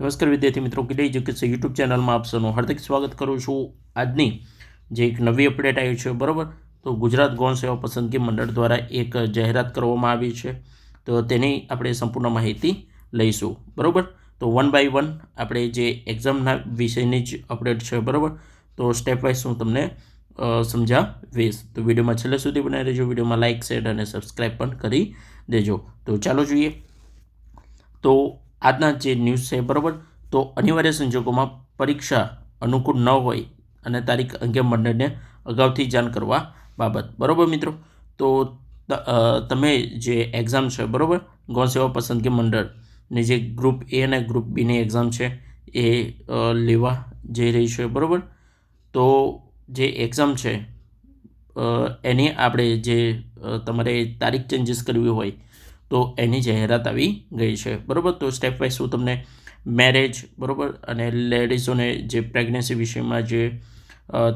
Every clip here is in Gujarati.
નમસ્કાર વિદ્યાર્થી મિત્રો કિડે એજ્યુકેશન યુટ્યુબ ચેનલમાં આપ સૌનું હાર્દિક સ્વાગત કરું છું. આજની જે એક નવી અપડેટ આવી છે, બરાબર? તો ગુજરાત ગૌણ સેવા પસંદગી મંડળ દ્વારા એક જાહેરાત કરવામાં આવી છે. તો તેની આપણે સંપૂર્ણ માહિતી લઈશું, બરાબર? તો વન બાય વન આપણે જે એક્ઝામના વિષયની જ અપડેટ છે, બરાબર? તો સ્ટેપ વાઇઝ હું તમને સમજાવીશ. તો વિડીયોમાં છેલ્લે સુધી બનાવી રહેજો. વિડીયોમાં લાઇક શેર અને સબસ્ક્રાઈબ પણ કરી દેજો. તો ચાલો જોઈએ. તો આજના જે ન્યૂઝ છે, બરાબર? તો અનિવાર્ય સંજોગોમાં પરીક્ષા અનુકૂળ ન હોય અને તારીખ અંગે મંડળને અગાઉથી જાણ કરવા બાબત. બરાબર મિત્રો? તો તમે જે એક્ઝામ છે, બરાબર? ગૌણ સેવા પસંદગી મંડળની જે ગ્રુપ એ અને ગ્રુપ બીની એક્ઝામ છે, એ લેવા જઈ રહી છે, બરાબર? તો જે એક્ઝામ છે એની આપણે જે તમારે તારીખ ચેન્જીસ કરવી હોય તો એની જાહેરાત આવી ગઈ છે. બરાબર? તો સ્ટેપ વાઇઝ હું તમને મેરેજ બરાબર? અને લેડીઝોને જે પ્રેગ્નન્સી વિષયમાં જે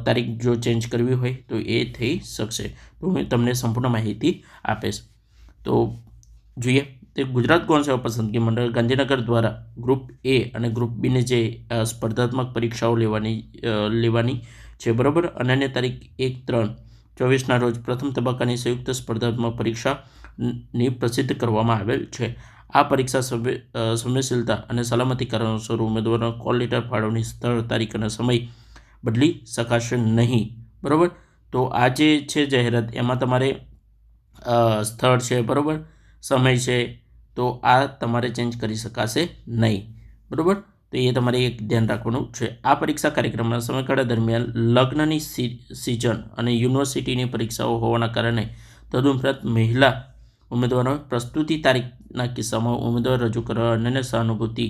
તારીખ જો ચેન્જ કરવી હોય તો એ થઈ શકશે. તો હું તમને સંપૂર્ણ માહિતી આપીશ. તો જોઈએ, તે ગુજરાત ગૌણ સેવા પસંદગી મંડળ ગાંધીનગર દ્વારા ગ્રુપ એ અને ગ્રુપ બીની જે સ્પર્ધાત્મક પરીક્ષાઓ લેવાની લેવાની છે, બરાબર? અને તારીખ એક ત્રણ ચોવીસના રોજ પ્રથમ તબક્કાની સંયુક્ત સ્પર્ધાત્મક પરીક્ષા ન- પ્રસિદ્ધ કરવામાં આવેલ છે. આ પરીક્ષા સંવેદનશીલતા અને સલામતી કારણોસર ઉમેદવારોના કોલ લેટર ફાળવણી સ્થળ, તારીખ અને સમય બદલી શકાશે નહીં. બરાબર? તો આ જે છે જાહેરાત, એમાં તમારે સ્થળ છે, બરાબર? સમય છે, તો આ તમારે ચેન્જ કરી શકાશે નહીં. બરાબર? તો એ તમારે એક ધ્યાન રાખવાનું છે. આ પરીક્ષા કાર્યક્રમના સમયગાળા દરમિયાન લગ્નની સિઝન અને યુનિવર્સિટીની પરીક્ષાઓ હોવાના કારણે તદુપરાંત મહિલા ઉમેદવારો પ્રસ્તુતિ તારીખના કિસ્સામાં ઉમેદવાર રજૂ કરવા અન્યને સહાનુભૂતિ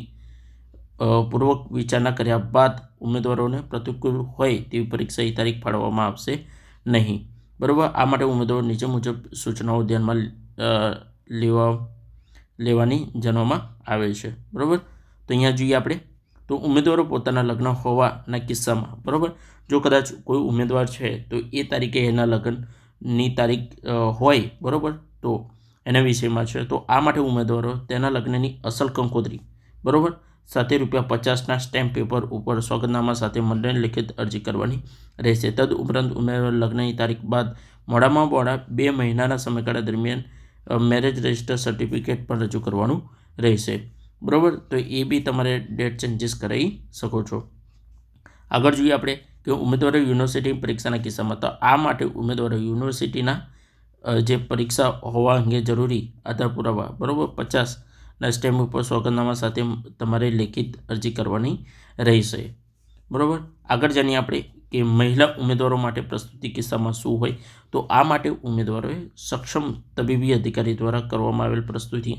પૂર્વક વિચારણા કર્યા બાદ ઉમેદવારોને પ્રતિકૂળ હોય તેવી પરીક્ષાની તારીખ ફાળવવામાં આવશે નહીં. બરાબર? આ માટે ઉમેદવારો નીચે મુજબ સૂચનાઓ ધ્યાનમાં લેવા, લેવાની જણાવવામાં આવે છે. બરાબર? તો અહીંયા જોઈએ આપણે. તો ઉમેદવારો પોતાના લગ્ન હોવાના કિસ્સામાં, બરાબર? જો કદાચ કોઈ ઉમેદવાર છે, તો એ તારીખે એના લગ્નની તારીખ હોય, બરાબર? તો એના વિષયમાં છે. તો આ માટે ઉમેદવારો તેના લગ્નની અસલ કંકોત્રી, બરાબર? સાથે રૂપિયા પચાસના સ્ટેમ્પ પેપર ઉપર સ્વાગતનામા સાથે મંડળને લિખિત અરજી કરવાની રહેશે. તદ ઉપરાંત ઉમેદવાર લગ્નની તારીખ બાદ મોડામાં મોડા બે મહિનાના સમયગાળા દરમિયાન મેરેજ રજિસ્ટર સર્ટિફિકેટ પણ રજૂ કરવાનું રહેશે. બરાબર? તો એ બી તમારે ડેટ ચેન્જીસ કરાવી શકો છો. આગળ જોઈએ આપણે કે ઉમેદવારો યુનિવર્સિટી પરીક્ષાના કિસ્સામાં તો આ માટે ઉમેદવારો યુનિવર્સિટીના જે પરીક્ષા હોવા અંગે જરૂરી આધાર પુરાવા, બરાબર? પચાસના સ્ટેમ્પ ઉપર સોગંદનામા સાથે તમારે લેખિત અરજી કરવાની રહેશે. બરાબર? આગળ જાણીએ આપણે કે મહિલા ઉમેદવારો માટે પ્રસ્તુતિ કિસ્સામાં શું હોય? તો આ માટે ઉમેદવારોએ સક્ષમ તબીબી અધિકારી દ્વારા કરવામાં આવેલ પ્રસ્તુતિ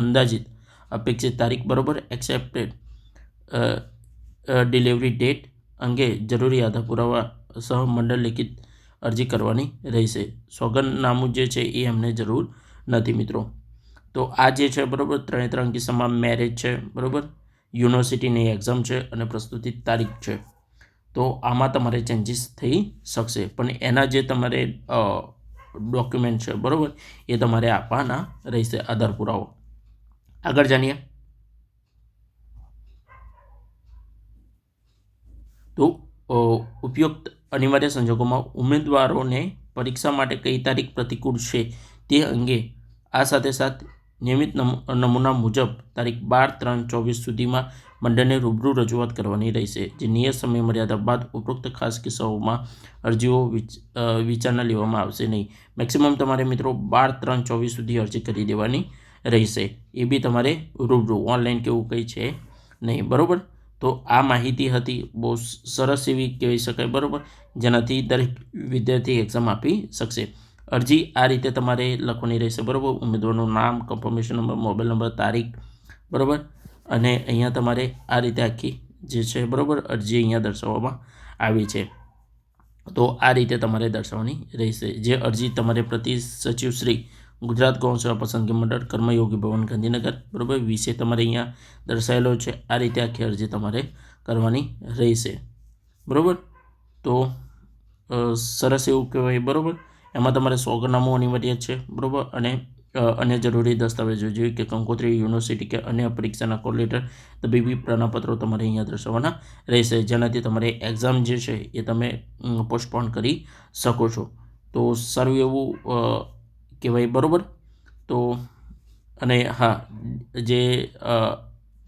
અંદાજિત અપેક્ષિત તારીખ, બરાબર? એક્સેપ્ટેડ ડિલિવરી ડેટ અંગે જરૂરી આધાર પુરાવા સહ મંડળ લિખિત અરજી કરવાની રહેશે. સોગંદનામું જે છે એ એમને જરૂર નથી મિત્રો. તો આ જે છે બરાબર ત્રણે ત્રણ કિસ્સામાં મેરેજ છે, બરાબર? યુનિવર્સિટીની એક્ઝામ છે અને પ્રસ્તુતિ તારીખ છે. તો આમાં તમારે ચેન્જીસ થઈ શકશે. પણ એના જે તમારે ડોક્યુમેન્ટ છે, બરાબર? એ તમારે આપવાના રહેશે આધાર પુરાવો. આગળ જાણીએ. તો ઉપયુક્ત અનિવાર્ય સંજોગોમાં ઉમેદવારોને પરીક્ષા માટે કઈ તારીખ પ્રતિકૂળ છે તે અંગે આ સાથે સાથે નિયમિત નમૂ- નમૂના મુજબ તારીખ બાર ત્રણ ચોવીસ સુધીમાં મંડળને રૂબરૂ રજૂઆત કરવાની રહેશે. જે નિયત સમય મર્યાદા બાદ ઉપરોક્ત ખાસ કિસ્સાઓમાં અરજીઓ વિચારણા લેવામાં આવશે નહીં. મેક્સિમમ તમારે મિત્રો બાર ત્રણ ચોવીસ સુધી અરજી કરી દેવાની રહેશે. એ બી તમારે રૂબરૂ. ઓનલાઈન કેવું કંઈ છે નહીં. બરાબર? તો આ માહિતી હતી બહુ સરસ એવી કહી શકાય, બરાબર? જેનાથી દરેક વિદ્યાર્થી એક્ઝામ આપી શકશે. અરજી આ રીતે તમારે લખવાની રહેશે, બરાબર? ઉમેદવારનું નામ કન્ફર્મેશન નંબર મોબાઈલ નંબર તારીખ, બરાબર? અને અહીંયા તમારે આ રીતે આખી જે છે, બરાબર? અરજી અહીંયા દર્શાવવામાં આવી છે. તો આ રીતે તમારે દર્શાવવાની રહેશે. જે અરજી તમારે પ્રતિ સચિવ શ્રી ગુજરાત ગૌણ સેવા પસંદગી મંડળ કર્મયોગી ભવન ગાંધીનગર, બરાબર? વિશે તમારે અહીંયા દર્શાવેલો છે. આ રીતે આખી અરજી તમારે કરવાની રહેશે. બરાબર? તો સરસ એવું કહેવાય, બરાબર? એમાં તમારે સોગનામું અનિવાર્ય છે, બરાબર? અને અન્ય જરૂરી દસ્તાવેજો જેવી કે કંકોત્રી, યુનિવર્સિટી કે અન્ય પરીક્ષાના કોલ લેટર, તબીબી પ્રમાણપત્રો તમારે અહીંયા દર્શાવવાના રહેશે. જેનાથી તમારે એક્ઝામ જે છે એ તમે પોસ્ટપોન કરી શકો છો. તો સારું એવું કહેવાય, બરાબર? તો, અને હા, જે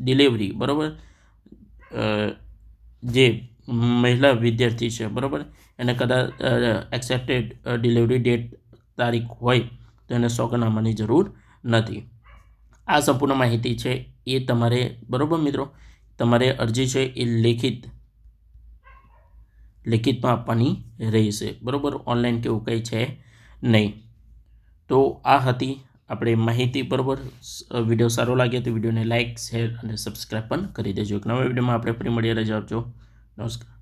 ડિલિવરી બરાબર? જે મહિલા વિદ્યાર્થી છે, બરાબર? એને કદાચ એક્સેપ્ટેડ ડિલિવરી ડેટ તારીખ હોય, તો એને સોગનામાની જરૂર નથી. આ સંપૂર્ણ માહિતી છે, એ તમારે, બરાબર મિત્રો? તમારે અરજી છે, એ લેખિત, લેખિતમાં આપવાની રહેશે, બરાબર? ઓનલાઈન કે એવું કંઈ છે નહીં. તો આ હતી આપણે માહિતી બરાબર વીડિયો સારો લાગે તો વિડીયોને લાઇક શેર અને સબસ્ક્રાઈબ પણ કરી દેજો. એક નવા વિડીયોમાં આપણે ફરી મળીએ. રજા આપજો. નમસ્કાર.